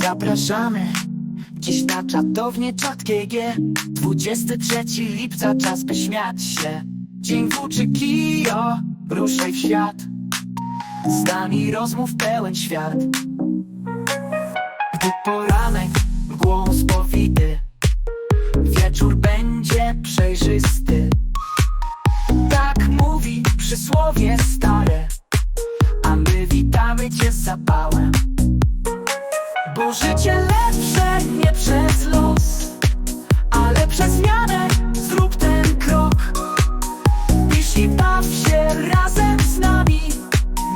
Zapraszamy. Dziś na czatownię czat GG 23 lipca, czas by śmiać się. Dzień włóczy kijo, ruszaj w świat. Z nami rozmów pełen świat. Gdy poranek mgłą spowity Wieczór będzie przejrzysty. Tak mówi przysłowie stare A my witamy cię z zapałem Życie lepsze nie przez los Ale przez zmianę zrób ten krok. Pisz i baw się razem z nami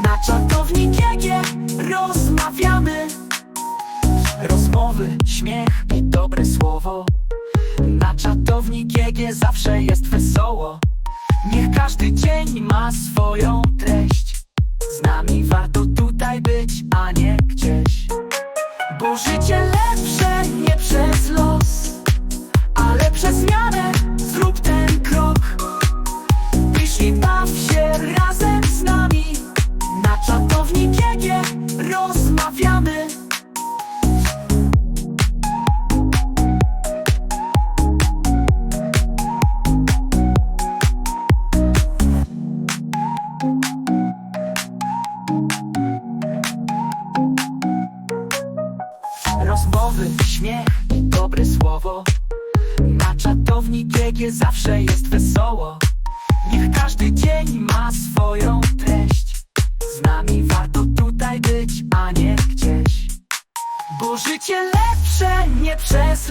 Na czatowni GG rozmawiamy. Rozmowy, śmiech i dobre słowo. Na czatowni GG zawsze jest wesoło. Niech każdy dzień ma swoją treść. Z nami warto tutaj być, a nie gdzieś Bo życie lepsze nie przez los Ale przez zmianę zrób ten krok. Pisz i baw się razem z nami Na czatowni GG rozmawiamy Rozmowy, śmiech dobre słowo. Na czatowni GG zawsze jest wesoło. Niech każdy dzień ma swoją treść. Z nami warto tutaj być, a nie gdzieś. Bo życie lepsze nie przez